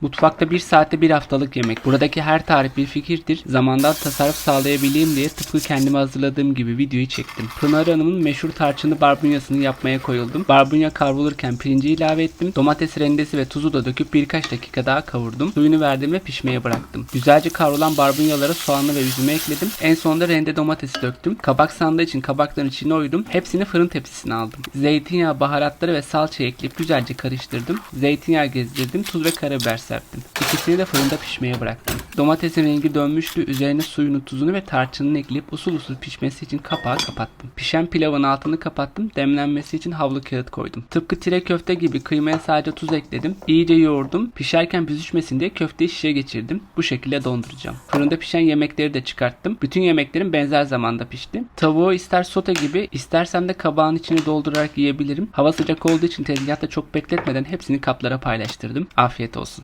Mutfakta bir saatte bir haftalık yemek. Buradaki her tarif bir fikirdir. Zamandan tasarruf sağlayabileyim diye tıpkı kendime hazırladığım gibi videoyu çektim. Pınar Hanım'ın meşhur tarçınlı barbunyasını yapmaya koyuldum. Barbunya kavrulurken pirinci ilave ettim. Domates rendesi ve tuzu da döküp birkaç dakika daha kavurdum. Suyunu verdim ve pişmeye bıraktım. Güzelce kavrulan barbunyalara soğanlı ve üzümü ekledim. En sonunda rende domatesi döktüm. Kabak sandığı için kabakların içine oydum. Hepsini fırın tepsisine aldım. Zeytinyağı, baharatları ve salçayı ekleyip güzelce karıştırdım. Zeytinyağı gezdirdim. Tuz ve karabiber serptim. İkisini de fırında pişmeye bıraktım. Domatesin rengi dönmüştü. Üzerine suyunu, tuzunu ve tarçınını ekleyip usul usul pişmesi için kapağı kapattım. Pişen pilavın altını kapattım. Demlenmesi için havlu kağıt koydum. Tıpkı tire köfte gibi kıymaya sadece tuz ekledim. İyice yoğurdum. Pişerken büzüşmesin diye köfteyi şişe geçirdim. Bu şekilde donduracağım. Fırında pişen yemekleri de çıkarttım. Bütün yemeklerim benzer zamanda pişti. Tavuğu ister sote gibi istersem de kabağın içine doldurarak yiyebilirim. Hava sıcak olduğu için tezgahta çok bekletmeden hepsini kaplara paylaştırdım. Afiyet olsun.